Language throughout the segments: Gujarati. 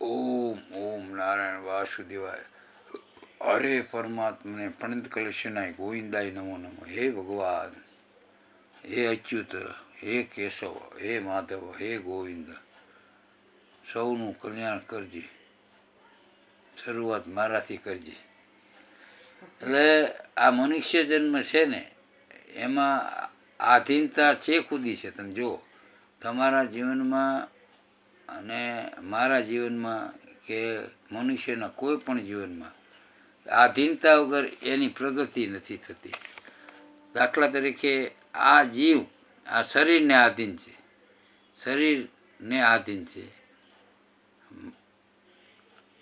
ઓમ ઓમ નારાયણ વાસુદેવાય. હરે પરમાત્મને પણિત કલશનાય, ગોવિંદાય નમો નમો. હે ભગવાન, હે અચ્યુત, હે કેશવ, હે માધવ, હે ગોવિંદ. સૌનું કલ્યાણ કરજે. શરૂઆત મારાથી કરજે. એટલે આ મનુષ્ય જન્મ છે ને, એમાં આધીનતા છે ખુદી છે. તમે જુઓ, તમારા જીવનમાં અને મારા જીવનમાં કે મનુષ્યના કોઈ પણ જીવનમાં આધીનતા વગર એની પ્રગતિ નથી થતી. દાખલા તરીકે આ જીવ, આ શરીરને આધીન છે. શરીરને આધીન છે.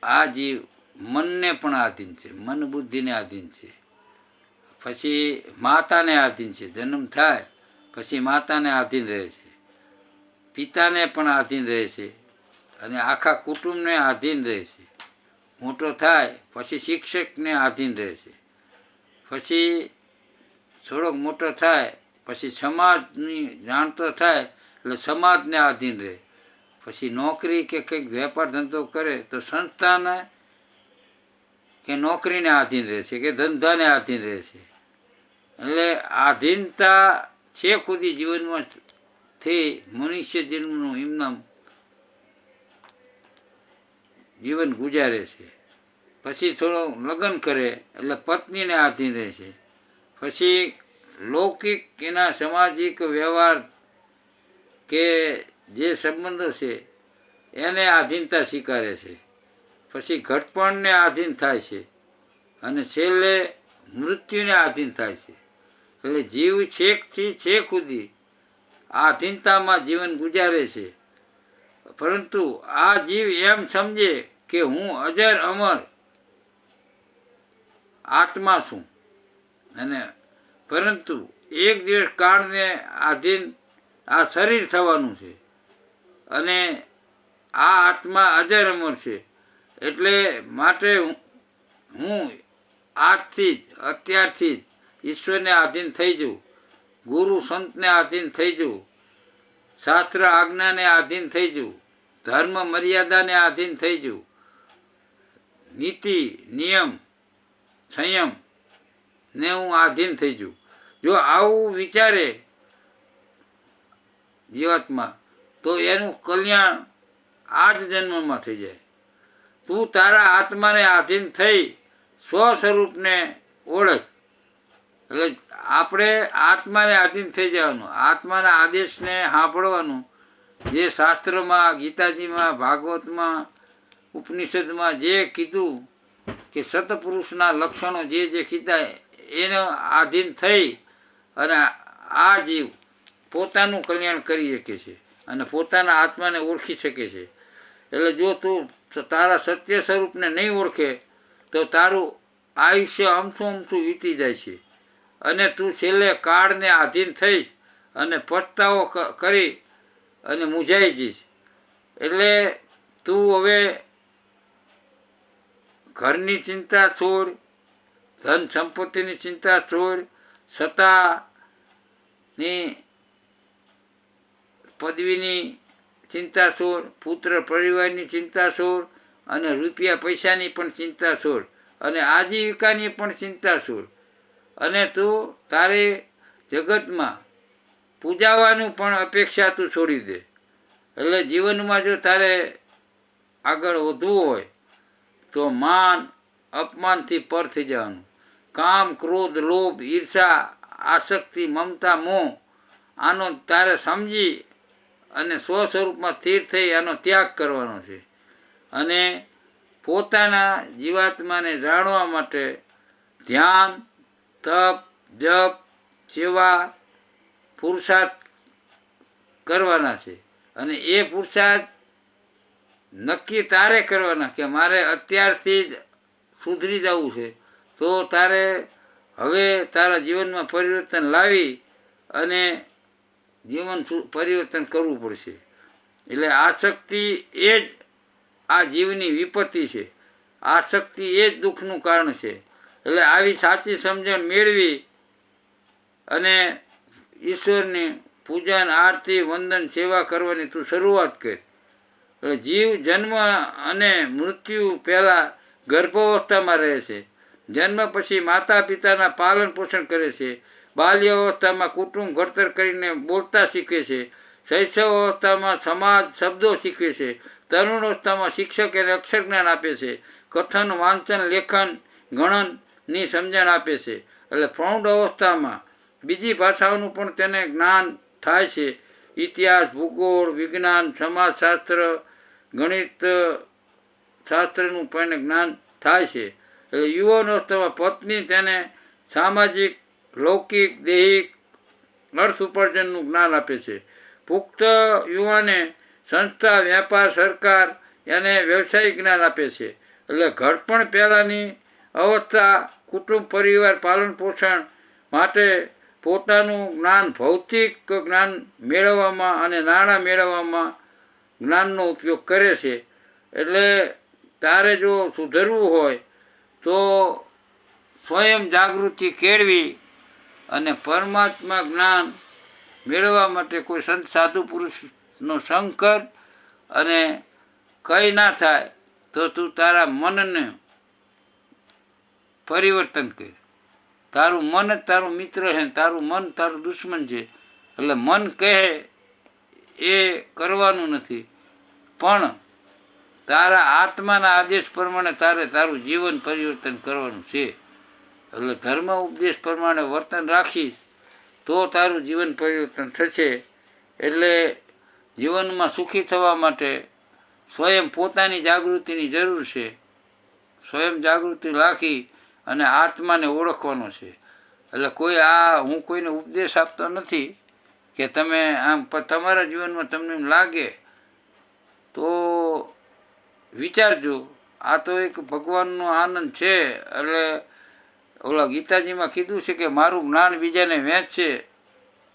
આ જીવ મનને પણ આધીન છે, મન બુદ્ધિને આધીન છે. પછી માતાને આધીન છે, જન્મ થાય, પછી માતાને આધીન રહે છે. પિતાને પણ આધીન રહે છે અને આખા કુટુંબને આધીન રહે છે મોટો થાય, પછી શિક્ષકને આધીન રહે છે પછી થોડોક મોટો થાય, પછી સમાજની જાણતો થાય, એટલે સમાજને આધીન રહે. પછી નોકરી કે કંઈક વેપાર ધંધો કરે, તો સંસ્થાને કે નોકરીને આધીન રહે છે કે ધંધાને આધીન રહે છે એટલે આધીનતા છે ખુદી જીવનમાં થી મનુષ્ય જન્મનું એમનામ જીવન ગુજારે છે. પછી થોડો લગ્ન કરે, એટલે પત્નીને આધીન રહે છે. પછી લૌકિક એના સામાજિક વ્યવહાર કે જે સંબંધો છે, એને આધીનતા સ્વીકારે છે. પછી ઘટપણને આધીન થાય છે અને છેલ્લે મૃત્યુને આધીન થાય છે. એટલે જીવ છેકથી છેક સુધી આધીનતામાં જીવન ગુજારે છે. પરંતુ આ જીવ એમ સમજે કે હું અજર અમર આત્મા છું. અને પરંતુ એક દિવસ કાળને આધીન આ શરીર થવાનું છે. અને આ આત્મા અજર અમર છે. એટલે માટે હું આજથી જ, અત્યારથી જ ઈશ્વરને આધીન થઈ જઉં. ગુરુ સંતને આધીન થઈ જવું. શાસ્ત્ર આજ્ઞાને આધીન થઈ જવું. ધર્મ મર્યાદાને આધીન થઈ જવું. નીતિ, નિયમ, સંયમ ને હું આધીન થઈ જઉં જો આવું વિચારે જીવાત્મા, તો એનું કલ્યાણ આ જ જન્મમાં થઈ જાય. તું તારા આત્માને આધીન થઈ સ્વ સ્વરૂપને ઓળખ. એટલે આપણે આત્માને આધીન થઈ જવાનું, આત્માના આદેશને સાંભળવાનું. જે શાસ્ત્રમાં, ગીતાજીમાં, ભાગવતમાં, ઉપનિષદમાં જે કીધું કે સતપુરુષના લક્ષણો જે જે કીધા એનો આધીન થઈ અને આ જીવ પોતાનું કલ્યાણ કરી શકે છે અને પોતાના આત્માને ઓળખી શકે છે. એટલે જો તું તારા સત્ય સ્વરૂપને નહીં ઓળખે, તો તારું આયુષ્ય અમથું અમથું વીતી જાય છે. અને તું છેલ્લે કાળને આધીન થઈશ અને પછતાવો ક- કરી અને મૂંઝાઈ જઈશ. એટલે તું હવે ઘરની ચિંતા છોડ, ધન સંપત્તિની ચિંતા છોડ, સત્તાની પદવીની ચિંતા છોડ, પુત્ર પરિવારની ચિંતા છોડ અને રૂપિયા પૈસાની પણ ચિંતા છોડ અને આજીવિકાની પણ ચિંતા છોડ. અને તું તારે જગતમાં પૂજાવાનું પણ અપેક્ષા તું છોડી દે. એટલે જીવનમાં જો તારે આગળ વધવું હોય, તો માન અપમાનથી પર થઈ જવાનું. કામ, ક્રોધ, લોભ, ઈર્ષા, આસક્તિ, મમતા, મોહ, આનો તારે સમજી અને સ્વ સ્વરૂપમાં સ્થિર થઈ આનો ત્યાગ કરવાનો છે. અને પોતાના જીવાત્માને જાણવા માટે ધ્યાન તપ, જપ, સેવા પુરુષાર્થ કરવાના છે. અને એ પુરુષાર્થ નક્કી તારે કરવાના કે મારે અત્યારથી જ સુધરી જવું છે. તો તારે હવે તારા જીવનમાં પરિવર્તન લાવી અને જીવન પરિવર્તન કરવું પડશે. એટલે આસક્તિ એ જ આ જીવની વિપત્તિ છે. આસક્તિ એ જ દુઃખનું કારણ છે. એટલે આવી સાચી સમજણ મેળવી અને ઈશ્વરની પૂજન આરતી, વંદન, સેવા કરવાની તું શરૂઆત કર. એટલે જીવ, જન્મ અને મૃત્યુ પહેલાં ગર્ભાવસ્થામાં રહે છે. જન્મ પછી માતા પિતાના પાલન પોષણ કરે છે. બાલ્ય અવસ્થામાં કુટુંબ ઘડતર કરીને બોલતા શીખે છે. શૈશવ અવસ્થામાં સમાજ શબ્દો શીખવે છે. તરુણ અવસ્થામાં શિક્ષક એને અક્ષર જ્ઞાન આપે છે. કથન, વાંચન, લેખન ગણનની સમજણ આપે છે. એટલે પ્રૌઢ અવસ્થામાં બીજી ભાષાઓનું પણ તેને જ્ઞાન થાય છે. ઇતિહાસ, ભૂગોળ, વિજ્ઞાન, સમાજશાસ્ત્ર, ગણિત શાસ્ત્રનું પણ જ્ઞાન થાય છે. એટલે યુવાન અવસ્થામાં પત્ની તેને સામાજિક, લૌકિક, દૈહિક, અર્થ ઉપાર્જનનું જ્ઞાન આપે છે. પુખ્ત યુવાને સંસ્થા, વ્યાપાર, સરકાર એને વ્યવસાયિક જ્ઞાન આપે છે. એટલે ઘડપણ પહેલાંની અવસ્થા કુટુંબ પરિવાર, પાલન પોષણ માટે પોતાનું જ્ઞાન, ભૌતિક જ્ઞાન મેળવવામાં અને નાણાં મેળવવામાં જ્ઞાનનો ઉપયોગ કરે છે. એટલે તારે જો સુધરવું હોય તો સ્વયં જાગૃતિ કેળવી અને પરમાત્મા જ્ઞાન મેળવવા માટે કોઈ સંત, સાધુ, પુરુષનો સંગ કર અને કંઈ ના થાય તો તું તારા મનને પરિવર્તન કર તારું મન જ તારું મિત્ર છે તારું મન તારું દુશ્મન છે. એટલે મન કહે એ કરવાનું નથી. પણ તારા આત્માના આદેશ પ્રમાણે તારે તારું જીવન પરિવર્તન કરવાનું છે. એટલે ધર્મ ઉપદેશ પ્રમાણે વર્તન રાખીશ તો તારું જીવન પરિવર્તન થશે. એટલે જીવનમાં સુખી થવા માટે સ્વયં પોતાની જાગૃતિની જરૂર છે. સ્વયં જાગૃતિ રાખી અને આત્માને ઓળખવાનો છે. એટલે કોઈ આ, હું કોઈને ઉપદેશ આપતો નથી કે તમે આમ તમારા જીવનમાં તમને એમ લાગે, તો વિચારજો. આ તો એક ભગવાનનો આનંદ છે. એટલે ઓલા ગીતાજીમાં કીધું છે કે મારું જ્ઞાન બીજાને વહેંચશે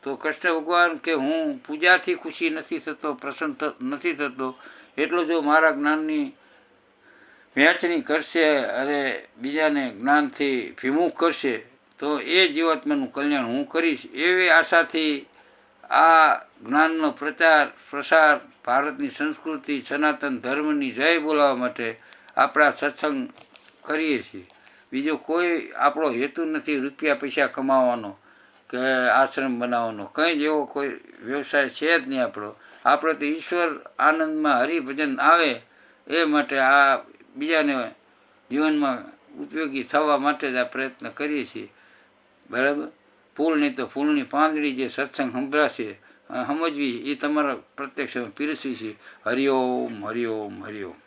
તો કૃષ્ણ ભગવાન કે હું પૂજાથી ખુશી નથી થતો, પ્રસન્ન નથી થતો. એટલો જો મારા જ્ઞાનની વહેંચણી કરશે અને બીજાને જ્ઞાનથી વિમુખ કરશે, તો એ જીવાત્માનું કલ્યાણ હું કરીશ. એવી આશાથી આ જ્ઞાનનો પ્રચાર, પ્રસાર ભારતની સંસ્કૃતિ, સનાતન ધર્મની જય બોલાવવા માટે આપણા સત્સંગ કરીએ છીએ. બીજો કોઈ આપણો હેતુ નથી રૂપિયા પૈસા કમાવાનો કે આશ્રમ બનાવવાનો. કંઈ જ એવો કોઈ વ્યવસાય છે જ નહીં આપણો. આપણે તો ઈશ્વર આનંદમાં હરિભજન આવે એ માટે આ બીજાને જીવનમાં ઉપયોગી થવા માટે જ આ પ્રયત્ન કરીએ છીએ. બરાબર? ફૂલની તો ફૂલની પાંદડી જે સત્સંગ સંભળાશે સમજવી, એ તમારા પ્રત્યક્ષ પીરસવી છે. હરિઓમ હરિઓમ હરિઓમ